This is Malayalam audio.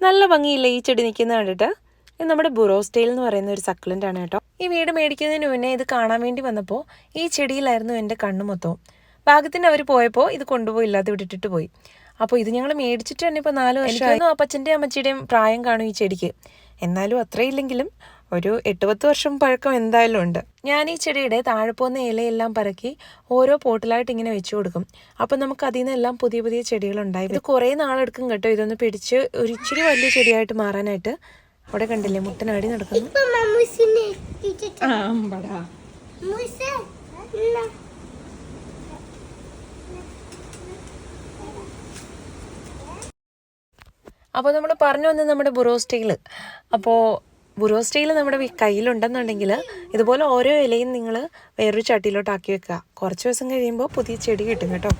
നല്ല ഭംഗിയില്ല ഈ ചെടി നിൽക്കുന്ന കണ്ടിട്ട്? ഇത് നമ്മുടെ ബുറോസ്റ്റൈൽ എന്ന് പറയുന്ന ഒരു സക്ലന്റ് ആണ് കേട്ടോ. ഈ വീട് മേടിക്കുന്നതിന് മുന്നേ ഇത് കാണാൻ വേണ്ടി വന്നപ്പോൾ ഈ ചെടിയിലായിരുന്നു എന്റെ കണ്ണ് മൊത്തവും. ഭാഗ്യത്തിന് അവർ പോയപ്പോൾ ഇത് കൊണ്ടുപോയി ഇല്ലാതെ വിട്ടിട്ട് പോയി. അപ്പോൾ ഇത് ഞങ്ങൾ മേടിച്ചിട്ട് തന്നെ ഇപ്പോൾ നാല് വർഷം അപ്പച്ചന്റെയും അമ്മച്ചിയുടെയും പ്രായം കാണും ഈ ചെടിക്ക്. എന്നാലും അത്രയില്ലെങ്കിലും ഒരു എട്ട് പത്ത് വർഷം പഴക്കം എന്തായാലും ഉണ്ട്. ഞാൻ ഈ ചെടിയുടെ താഴെ പോകുന്ന ഇലയെല്ലാം പറക്കി ഓരോ പോട്ടിലായിട്ട് ഇങ്ങനെ വെച്ചു കൊടുക്കും. അപ്പം നമുക്ക് അതിൽ നിന്നെല്ലാം പുതിയ പുതിയ ചെടികൾ ഉണ്ടായി. ഇത് കുറേ നാളെടുക്കും കേട്ടോ. ഇതൊന്ന് പിടിച്ച് ഒരു ഇച്ചിരി വലിയ ചെടിയായിട്ട് മാറാനായിട്ട്. അവിടെ കണ്ടില്ലേ മുട്ടനാടി നടക്കുന്നു. അപ്പോൾ നമ്മൾ പറഞ്ഞു വന്നത് നമ്മുടെ ബുറോസ്റ്റയിൽ അപ്പോൾ ബുറോസ്റ്റൈൽ നമ്മുടെ കയ്യിലുണ്ടെന്നുണ്ടെങ്കിൽ ഇതുപോലെ ഓരോ ഇലയും നിങ്ങൾ വേറൊരു ചട്ടിയിലോട്ട് ആക്കി വെക്കുക. കുറച്ച് ദിവസം കഴിയുമ്പോൾ പുതിയ ചെടി കിട്ടും കേട്ടോ.